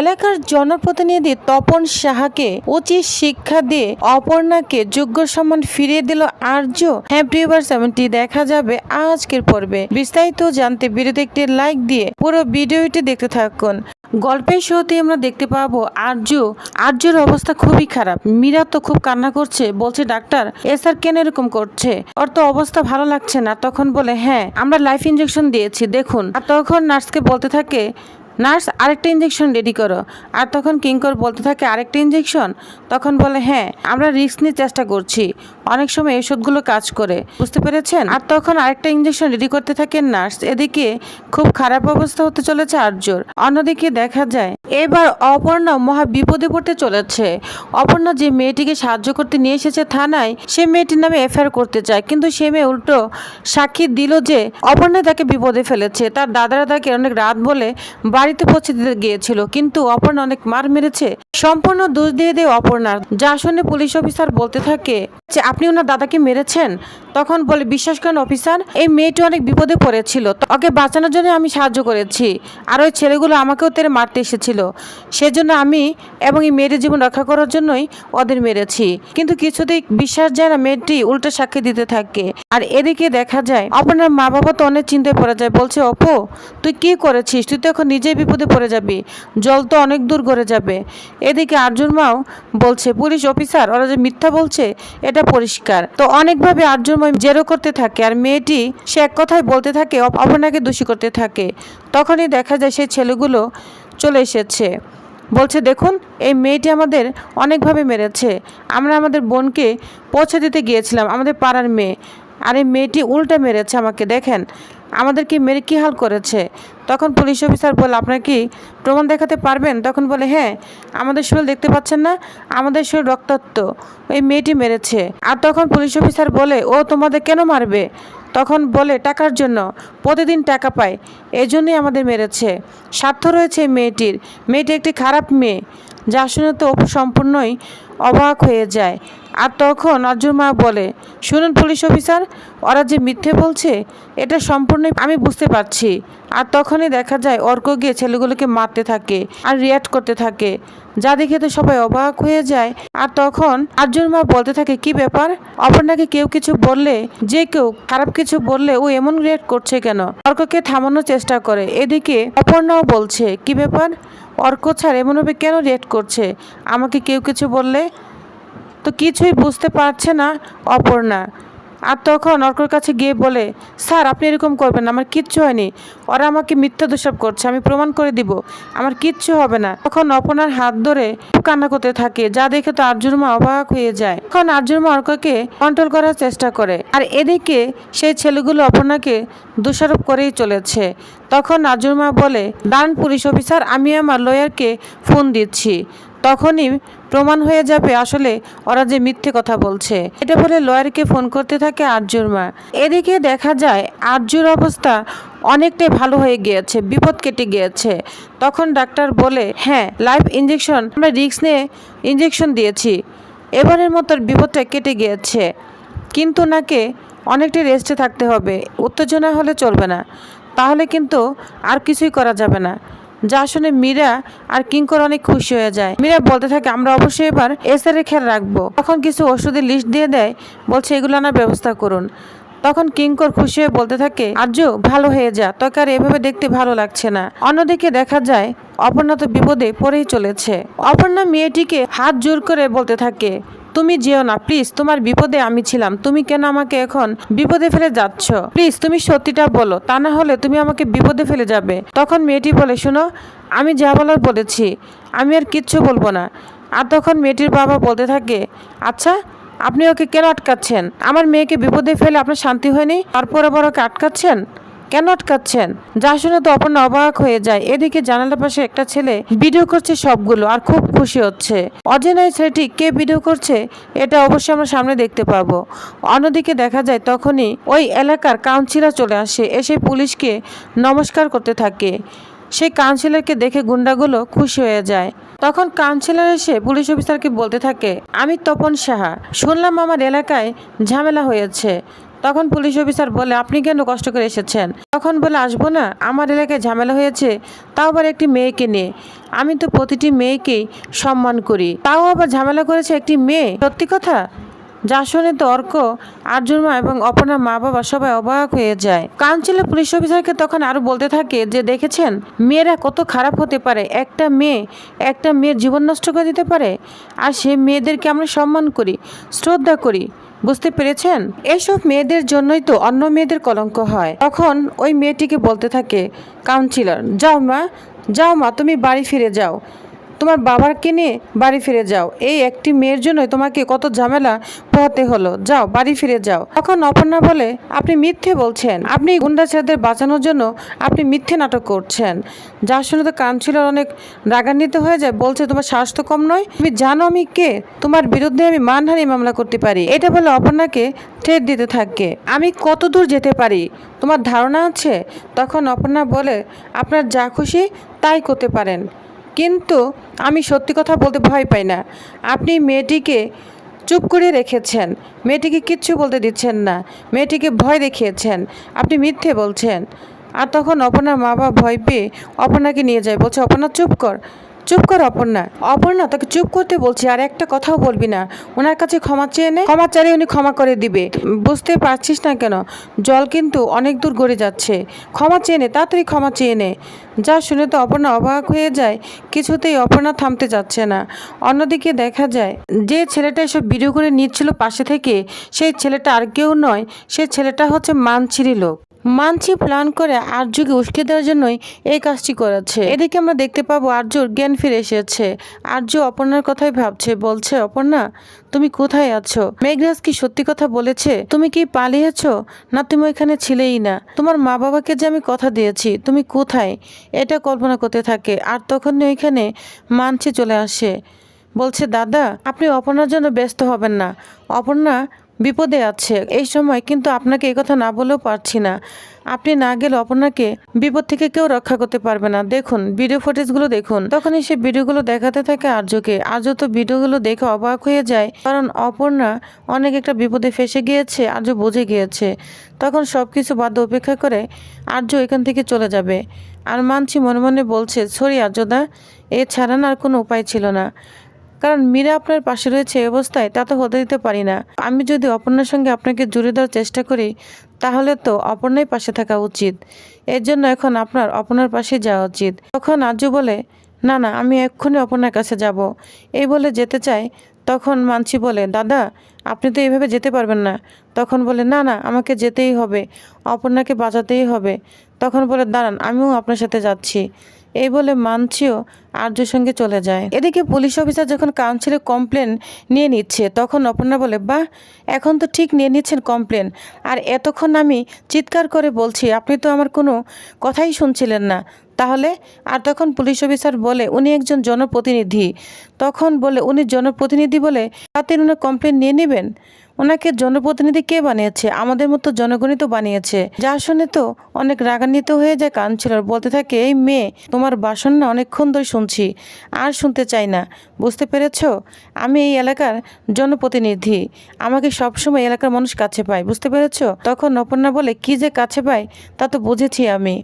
এলাকার জনপ্রতিনিধি তপন সাহাকে উচিত শিক্ষা দিয়ে অপর্ণাকে যোগ্য সম্মান ফিরিয়ে দিল আর্য। হ্যাঁ ভিউয়ার্স এমনটি দেখা যাবে আজকের পর্বে। বিস্তারিত জানতে ভিডিওতে একটি লাইক দিয়ে পুরো ভিডিওটি দেখতে থাকুন। গল্পের শুরুতে আমরা দেখতে পাবো আর্য। আর্যর অবস্থা খুবই খারাপ। মীরা তো খুব কান্না করছে, বলছে, ডাক্তার এ স্যার কেন এরকম করছে? ওর তো অবস্থা ভালো লাগছে না। তখন বলে হ্যাঁ আমরা লাইফ ইঞ্জেকশন দিয়েছি, দেখুন। আর তখন নার্সকে বলতে থাকে নার্স, আরেকটা ইঞ্জেকশন রেডি করো। আর তখন কিঙ্কর বলতে থাকে, আরেকটা ইঞ্জেকশন তখন বলে হ্যাঁ আমরা রিস্ক নিয়ে চেষ্টা করছি। অনেক সময় ওষুধগুলো কাজ করে। বুঝতে পেরেছেন? আর তখন আরেকটা ইঞ্জেকশন রেডি করতে থাকেন নার্স। এদিকে খুব খারাপ অবস্থা হতে চলেছে আর্যর। অন্যদিকে দেখা যায়, এবার অপর্ণা মহা বিপদে পড়তে চলেছে। অপর্ণা যে মেয়েটিকে সাহায্য করতে নিয়ে এসেছে থানায়, সে মেয়েটির নামে এফআইআর করতে চায়। কিন্তু সে মেয়ে উল্টো সাক্ষী দিল যে, অপর্ণা তাকে বিপদে ফেলেছে। তার দাদারা তাকে অনেক রাত বলে বাড়িতে পৌঁছে দিতে গিয়েছিল, কিন্তু অপর্ণা অনেক মার মেরেছে। সম্পূর্ণ দোষ দিয়ে দেয় অপর্ণার। যা শুনে পুলিশ অফিসার বলতে থাকে যে, আপনি ওনার দাদাকে মেরেছেন? তখন বলে, বিশ্বাস করেন অফিসার, এই মেয়েটি অনেক বিপদে পড়েছিল। ওকে বাঁচানোর জন্য আমি সাহায্য করেছি। আর ওই ছেলেগুলো আমাকেও তেরে মারতে এসেছিল। সেজন্য আমি এবং এই মেয়েটির জীবন রক্ষা করার জন্যই ওদের মেরেছি। কিন্তু কিছুতেই বিশ্বাস যায় না মেয়েটি উল্টো সাক্ষী দিতে থাকে। আর এদিকে দেখা যায়, আপনার মা বাবা তো অনেক চিন্তায় পড়ে যায়। বলছে, অপু, তুই কি করেছিস? তুই তো এখন নিজেই বিপদে পড়ে যাবি। জল তো অনেক দূর গড়ে যাবে। এদিকে আর্জুন মাও বলছে, পুলিশ অফিসার, ওরা যে মিথ্যা বলছে, এটা পরিষ্কার। তো অনেকভাবে আর্জুনময় জেরো করতে থাকে আর মেয়েটি সে এক কথায় বলতে থাকে অপনাকে দোষী করতে থাকে। তখনই দেখা যায় সেই ছেলেগুলো চলে এসেছে। বলছে, দেখুন, এই মেয়েটি আমাদের অনেকভাবে মেরেছে। আমরা আমাদের বোনকে পৌঁছে দিতে গিয়েছিলাম, আমাদের পাড়ার মেয়ে। আর এই মেয়েটি উল্টা মেরেছে আমাকে, দেখেন। আমাদেরকে মেরে কী হাল করেছে? তখন পুলিশ অফিসার বলে, আপনার কি প্রমাণ দেখাতে পারবেন? তখন বলে হ্যাঁ আমাদের শরীর দেখতে পাচ্ছেন না, আমাদের শরীর রক্তাক্ত এই মেয়েটি মেরেছে। আর তখন পুলিশ অফিসার বলে, ও তোমাদের কেন মারবে? তখন বলে, টাকার জন্য, প্রতিদিন টাকা পায় এই জন্যই আমাদের মেরেছে। স্বার্থ রয়েছে এই মেয়েটির। মেয়েটি একটি খারাপ মেয়ে। যা শুনে তো সম্পূর্ণই অবাক হয়ে যায়। আর তখন অর্জুন মা বলে, শুনুন পুলিশ অফিসার, ওরা যে মিথ্যে বলছে, এটা সম্পূর্ণই আমি বুঝতে পারছি। আর তখনই দেখা যায় অর্ক গিয়ে ছেলেগুলোকে মারতে থাকে আর রিয়াক্ট করতে থাকে, যা দেখে তো সবাই অবাক হয়ে যায়। আর তখন আর্জুন মা বলতে থাকে, কি ব্যাপার? অপর্ণাকে কেউ কিছু বললে? যে কেউ খারাপ কিছু বললে ও এমন রিয়াক্ট করছে কেন? অর্ককে থামানোর চেষ্টা করে। এদিকে অপর্ণাও বলছে, কি ব্যাপার? অর্ক ছাড় এমনভাবে কেন রিয়েক্ট করছে? আমাকে কেউ কিছু বললে তো কিছুই বুঝতে পারছে না অপর্ণা। আর তখন অর্কর কাছে গিয়ে বলে, স্যার, আপনি এরকম করবেন আমার কিচ্ছু হয়নি। ওরা আমাকে মিথ্যা দোষাপ করছে, আমি প্রমাণ করে দিব, আমার কিচ্ছু হবে না। তখন অপর্ণার হাত ধরে কান্না করতে থাকে, যা দেখে তো আর্যুর মা অবাক হয়ে যায়। তখন আর্যুর মা অর্ককে কন্ট্রোল করার চেষ্টা করে, আর এদিকে সেই ছেলেগুলো অপর্ণাকে দোষারোপ করেই চলেছে। তখন আর্যুর মা বলে ডান পুলিশ অফিসার, আমি আমার লয়ারকে ফোন দিচ্ছি। তখনই প্রমাণ হয়ে যাবে আসলে ওরা যে মিথ্যে কথা বলছে। এটা বলে লয়ারকে ফোন করতে থাকে আর্যুর মা। এদিকে দেখা যায় আর্যুর অবস্থা অনেকটাই ভালো হয়ে গিয়েছে, বিপদ কেটে গিয়েছে। তখন ডাক্তার বলে হ্যাঁ লাইফ ইঞ্জেকশন আমরা রিক্স নিয়ে ইঞ্জেকশন দিয়েছি। এবারের মতো বিপদটা কেটে গিয়েছে। কিন্তু নাকে অনেকটা রেস্টে থাকতে হবে, উত্তেজনা হলে চলবে না। তাহলে কিন্তু আর কিছুই করা যাবে না। যা শুনে মীরা আর কিঙ্কর অনেক খুশি হয়ে যায়। মীরা বলতে থাকে, আমরা অবশ্যই এবার এসআরের খেয়াল রাখব। তখন কিছু ওষুধের লিস্ট দিয়ে দেয়, বলছে, এগুলো আনার ব্যবস্থা করুন। তখন কিঙ্কর খুশি হয়ে বলতে থাকে, আর্য, ভালো হয়ে যা, তোকে আর এভাবে দেখতে ভালো লাগছে না। অন্যদিকে দেখা যায়, অপর্ণা তো বিপদে পড়েই চলেছে। অপর্ণা মেয়েটিকে হাত জোর করে বলতে থাকে তুমি যেও না প্লিজ তোমার বিপদে আমি ছিলাম। তুমি কেন আমাকে এখন বিপদে ফেলে যাচ্ছ? প্লিজ তুমি সত্যিটা বলো, তা না হলে তুমি আমাকে বিপদে ফেলে যাবে। তখন মেয়েটি বলে, শোনো, আমি যা বলার বলেছি, আমি আর কিচ্ছু বলব না। আর তখন মেয়েটির বাবা বলতে থাকে আচ্ছা আপনি ওকে কেন আটকাচ্ছেন? আমার মেয়েকে বিপদে ফেলে আপনার শান্তি হয়নি, তারপর আবার ওকে আটকাচ্ছেন? কেন আটকাচ্ছেন? যা শুনে তো অপর্ণা অবাক হয়ে যায়। এদিকে জানালার পাশে একটা ছেলে ভিডিও করছে সবগুলো আর খুব খুশি হচ্ছে। অজেনা ছেলেটি কে ভিডিও করছে, এটা অবশ্যই আমরা সামনে দেখতে পাবো। অন্যদিকে দেখা যায় তখনই ওই এলাকার কাউন্সিলর চলে আসে। এসে পুলিশকে নমস্কার করতে থাকে। সেই কাউন্সিলরকে দেখে গুন্ডাগুলো খুশি হয়ে যায়। তখন কাউন্সিলর এসে পুলিশ অফিসারকে বলতে থাকে, আমি তপন সাহা। শুনলাম আমার এলাকায় ঝামেলা হয়েছে। তখন পুলিশ অফিসার বলে, আপনি কেন কষ্ট করে এসেছেন? তখন বলে, আসব না, আমার এলাকায় ঝামেলা হয়েছে, তাও আবার একটি মেয়েকে নিয়ে। আমি তো প্রতিটি মেয়েকেই সম্মান করি। তাও আবার ঝামেলা করেছে একটি মেয়ে? সত্যি কথা? যা শুনে তো অর্ক আর্জুন মা এবং অপর্ণার মা বাবা সবাই অবাক হয়ে যায়। কাউন্সিলের পুলিশ অফিসারকে তখন আরও বলতে থাকে যে, দেখেছেন? মেয়েরা কত খারাপ হতে পারে। একটা মেয়ে, একটা মেয়ের জীবন নষ্ট করে দিতে পারে। আর সে মেয়েদেরকে আমরা সম্মান করি, শ্রদ্ধা করি। বুঝতে পেরেছেন? এসব মেয়েদের জন্যই তো অন্য মেয়েদের কলঙ্ক হয়। তখন ওই মেয়েটিকে বলতে থাকে, কাউন্সিলর, যাও মা যাও মা, তুমি বাড়ি ফিরে যাও। তোমার বাবাকে নিয়ে বাড়ি ফিরে যাও। এই একটি মেয়ের জন্য তোমাকে কত ঝামেলা পোহাতে হলো। যাও, বাড়ি ফিরে যাও। তখন অপর্ণা বলে, আপনি মিথ্যে বলছেন। আপনি গুন্ডা ছেলেদের বাঁচানোর জন্য আপনি মিথ্যে নাটক করছেন। যার শুনে তো কাউন্সিলর অনেক রাগান্বিত হয়ে যায়, বলছে, তোমার তো কম নয়। তুমি জানো আমি কে? তোমার বিরুদ্ধে আমি মানহানি মামলা করতে পারি। এটা বলে অপর্ণাকে ঠেট দিতে থাকে। আমি কত দূর যেতে পারি? তোমার ধারণা আছে? তখন অপর্ণা বলে, আপনার যা খুশি তাই করতে পারেন। কিন্তু আমি সত্যি কথা বলতে ভয় পাই না। আপনি মেয়েটিকে চুপ করে রেখেছেন। মেয়েটিকে কিচ্ছু বলতে দিচ্ছেন না। মেয়েটিকে ভয় দেখিয়েছেন। আপনি মিথ্যে বলছেন। আর তখন অপনার মা বাবা ভয় পেয়ে অপনাকে নিয়ে যায়। বলছে, অপনা, চুপ কর। চুপ কর অপর্ণা। অপর্ণা, তোকে চুপ করতে বলছি, আর একটা কথাও বলবি না। ওনার কাছে ক্ষমা চেয়ে নে, ক্ষমা চাইলে উনি ক্ষমা করে দিবে। বুঝতে পারছিস না কেন? জল কিন্তু অনেক দূর গড়ে যাচ্ছে। ক্ষমা চেয়ে নে, তাড়াতাড়ি ক্ষমা চেয়ে নে। যা শুনে তো অপর্ণা অবাক হয়ে যায়, কিছুতেই অপর্ণা থামতে যাচ্ছে না। অন্যদিকে দেখা যায়, যে ছেলেটা এসব ভিডিও করে নিচ্ছিল পাশে থেকে, সেই ছেলেটা আর কেউ নয় সেই ছেলেটা হচ্ছে মানছিরি লোক। মানছি প্ল্যান করে আর্যকে উস্কে দেওয়ার জন্যই এই কাজটি করেছে। এদিকে আমরা দেখতে পাবো আর্যর জ্ঞান ফিরে এসেছে। আর্য অপর্ণার কথাই ভাবছে, বলছে, অপর্ণা, তুমি কোথায় আছো? মেঘরাজ কি সত্যি কথা বলেছে? তুমি কি পালিয়েছো? না, তুমি ওইখানে ছিলেই না। তোমার মা বাবাকে যে আমি কথা দিয়েছি, তুমি কোথায়? এটা কল্পনা করতে থাকে। আর তখনই ওইখানে মানছি চলে আসে। বলছে, দাদা, আপনি অপর্ণার জন্য ব্যস্ত হবেন না। অপর্ণা বিপদে আছে। এই সময় কিন্তু আপনাকে এই কথা না বলেও পারছি না। আপনি না গেলে অপর্ণাকে বিপদ থেকে কেউ রক্ষা করতে পারবে না। দেখুন ভিডিও ফুটেজগুলো দেখুন। তখনই সে ভিডিওগুলো দেখাতে থাকে আর্যকে। আর্য তো ভিডিওগুলো দেখে অবাক হয়ে যায়, কারণ অপর্ণা অনেক একটা বিপদে ফেসে গিয়েছে, আর্য বুঝে গিয়েছে। তখন সব কিছু বাদ উপেক্ষা করে আর্য এখান থেকে চলে যাবে। আর মানছি মনে মনে বলছে, সরি আর্যদা, এ না আর কোনো উপায় ছিল না। কারণ মীরা আপনার পাশে রয়েছে অবস্থায়, তা তো হতে দিতে পারি না। আমি যদি অপর্ণার সঙ্গে আপনাকে জুড়ে দেওয়ার চেষ্টা করি, তাহলে তো অপর্ণাই পাশে থাকা উচিত। এর জন্য এখন আপনার অপর্ণার পাশে যাওয়া উচিত। তখন আজু বলে, না না, আমি এক্ষুনি অপর্ণার কাছে যাব। এই বলে যেতে চাই, তখন মানছি বলে, দাদা, আপনি তো এইভাবে যেতে পারবেন না। তখন বলে, না না, আমাকে যেতেই হবে, অপর্ণাকে বাঁচাতেই হবে। তখন বলে, দাঁড়ান, আমিও আপনার সাথে যাচ্ছি। এই বলে মানছিও আর্যর সঙ্গে চলে যায়। এদিকে পুলিশ অফিসার যখন কাউন্সিলে কমপ্লেন নিয়ে নিচ্ছে, তখন অপর্ণা বলে, বাহ, এখন তো ঠিক নিয়ে নিচ্ছেন কমপ্লেন। আর এতক্ষণ আমি চিৎকার করে বলছি, আপনি তো আমার কোনো কথাই শুনছিলেন না। তাহলে? আর তখন পুলিশ অফিসার বলে, উনি একজন জনপ্রতিনিধি। তখন বলে, উনি জনপ্রতিনিধি বলে তাতে উনি কমপ্লেন নিয়ে নেবেন? ওনাকে জনপ্রতিনিধি কে বানিয়েছে? আমাদের মতো জনগণই তো বানিয়েছে। যা শুনে তো অনেক রাগান্বিত হয়ে যায় কাউন্সিলর বলতে থাকে, এই মেয়ে, তোমার বাসন না অনেকক্ষণ ধরে শুনছি, আর শুনতে চাই না। বুঝতে পেরেছ? আমি এই এলাকার জনপ্রতিনিধি। আমাকে সবসময় এলাকার মানুষ কাছে পায়। বুঝতে পেরেছ? তখন অপর্ণা বলে, কি যে কাছে পায়, তা তো বুঝেছি আমি।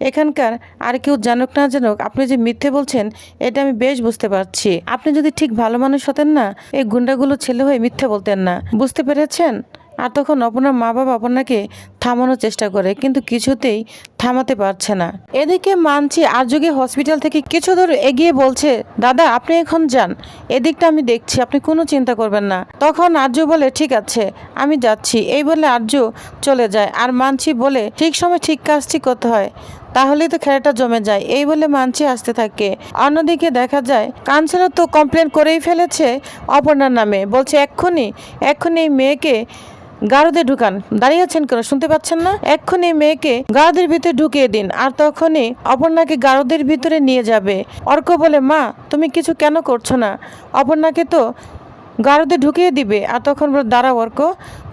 এখানকার আর কেউ জানুক না জানুক, আপনি যে মিথ্যে বলছেন, এটা আমি বেশ বুঝতে পারছি। আপনি যদি ঠিক ভালো মানুষ হতেন না, এই গুন্ডাগুলো ছেলে হয়ে মিথ্যে বলতেন না। বুঝতে পেরেছেন? আর তখন আপনার মা বাবা আপনাকে থামানোর চেষ্টা করে, কিন্তু কিছুতেই থামাতে পারছে না। এদিকে মানছি আর্যগে হসপিটাল থেকে কিছু দূর এগিয়ে বলছে, দাদা, আপনি এখন যান। এদিকটা আমি দেখছি, আপনি কোনো চিন্তা করবেন না। তখন আর্য বলে, ঠিক আছে, আমি যাচ্ছি। এই বলে আর্য চলে যায়। আর মানছি বলে, ঠিক সময় ঠিক কাজটি করতে হয়। তাহলেই তো খেলাটা জমে যায়। এই বলে মানছি আসতে থাকে। অন্যদিকে দেখা যায় কাউন্সিলর তো কমপ্লেন করেই ফেলেছে অপর্ণার নামে। বলছে, এক্ষুনি এক্ষুনি এই মেয়েকে গারদে ঢুকান। দাঁড়িয়ে আছেন কেন? শুনতে পাচ্ছেন না? এক্ষুনি মেয়েকে গারদের ভিতরে ঢুকিয়ে দিন, আর তখনই অপর্ণাকে গারদের ভিতরে নিয়ে যাবে। অর্ক বলে, মা, তুমি কিছু কেন করছ না? অপর্ণাকে তো গারদে ঢুকিয়ে দিবে আর তখন বলে, দাঁড়াও অর্ক,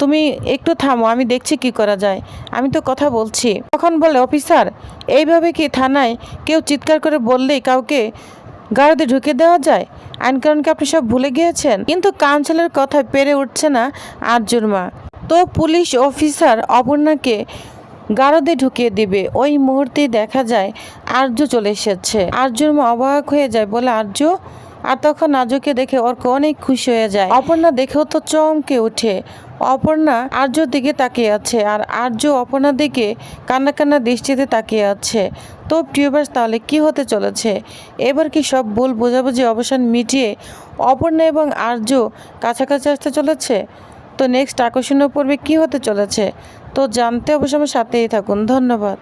তুমি একটু থামো, আমি দেখছি কি করা যায়। আমি তো কথা বলছি। তখন বলে, অফিসার, এইভাবে কি থানায় কেউ চিৎকার করে বললেই কাউকে গারদে ঢুকে দেওয়া যায়? আইন কারণকে আপনি সব ভুলে গিয়েছেন? কিন্তু কাউন্সিলের কথা পেরে উঠছে না আর্যুর মা। তো পুলিশ অফিসার অপর্ণাকে গারদে ঢুকিয়ে দিবে। ওই মুহূর্তে দেখা যায় আর্য চলে এসেছে। আর্যর মা অবাক হয়ে যায়, বলে, আর্য আর তখন আর্যকে দেখে অর্ক অনেক খুশি হয়ে যায়। অপর্ণা দেখেও তো চমকে ওঠে। অপর্ণা আর্যর দিকে তাকিয়ে আছে আর আর্য অপর্ণার দিকে কান্না কান্না দৃষ্টিতে তাকিয়ে আছে। তো টিউবার্স তাহলে কি হতে চলেছে? এবার কি সব ভুল বোঝাবুঝি অবসান মিটিয়ে অপর্ণা এবং আর্য কাছাকাছি আসতে চলেছে? তো নেক্সট আকর্ষণীয় পর্বে কি হতে চলেছে? তো জানতে অবশ্য আমার সাথেই থাকুন। ধন্যবাদ।